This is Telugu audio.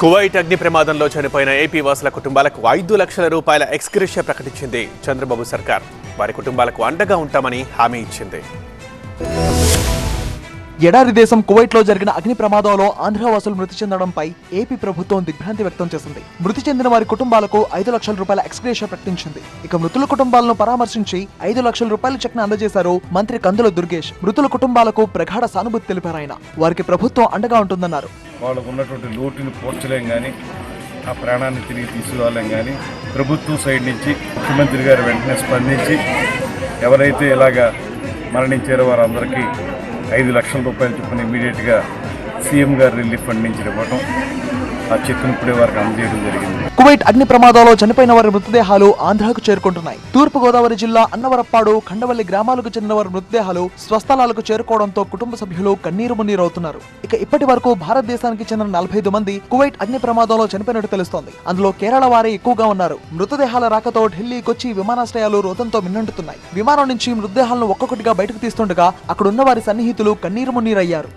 కువైట్ అగ్ని ప్రమాదంలో చనిపోయిన ఏపీ వాసుల కుటుంబాలకు ఐదు లక్షల రూపాయల ఎక్స్గ్రేషియా ప్రకటించింది చంద్రబాబు సర్కార్. వారి కుటుంబాలకు అండగా ఉంటామని హామీ ఇచ్చింది. ఎడారి దేశం కువైట్లో జరిగిన అగ్ని ప్రమాదంలో ఆంధ్రవాసులు మృతి చెందడంపై ఏపీ ప్రభుత్వం దిగ్భ్రాంతి వ్యక్తం చేసింది. మృతి చెందిన వారి కుటుంబాలకు ఐదు లక్షల రూపాయల ఎక్స్గ్రేషియా ప్రకటించింది. ఇక మృతుల కుటుంబాలను పరామర్శించి ఐదు లక్షల రూపాయల చెక్ను అందజేశారు మంత్రి కందుల దుర్గేష్. మృతుల కుటుంబాలకు ప్రగాఢ సానుభూతి తెలిపారు ఆయన. వారికి ప్రభుత్వం అండగా ఉంటుందన్నారు. వాళ్ళకు ఉన్నటువంటి లోటుని పోడ్చలేం కానీ ఆ ప్రాణాన్ని తిరిగి తీసుకురాలేం కానీ ప్రభుత్వం సైడ్ నుంచి ముఖ్యమంత్రి గారు వెంటనే స్పందించి ఎవరైతే ఇలాగా మరణించారో వారందరికీ ఐదు లక్షల రూపాయలు చొప్పున ఇమీడియట్గా సీఎం గారు రిలీఫ్ ఫండ్ నుంచి ఇవ్వటం ఆ చెక్కును ఇప్పుడే వారికి అందజేయడం జరిగింది. కువైట్ అగ్ని ప్రమాదంలో చనిపోయిన వారి మృతదేహాలు ఆంధ్రాకు చేరుకుంటున్నాయి. తూర్పు గోదావరి జిల్లా అన్నవరప్పాడు ఖండవల్లి గ్రామాలకు చెందిన వారి మృతదేహాలు స్వస్థలాలకు చేరుకోవడంతో కుటుంబ సభ్యులు కన్నీరు మున్నీరవుతున్నారు. ఇక ఇప్పటి వరకు భారతదేశానికి చెందిన నలభై ఐదు మంది కువైట్ అగ్ని ప్రమాదంలో చనిపోయినట్టు తెలుస్తోంది. అందులో కేరళ వారే ఎక్కువగా ఉన్నారు. మృతదేహాల రాకతో ఢిల్లీ కొచ్చి విమానాశ్రయాలు రోతంతో మిన్నంటున్నాయి విమానం నుంచి మృతదేహాలను ఒక్కొక్కటిగా బయటకు తీస్తుండగా అక్కడున్న వారి సన్నిహితులు కన్నీరు మున్నీరయ్యారు.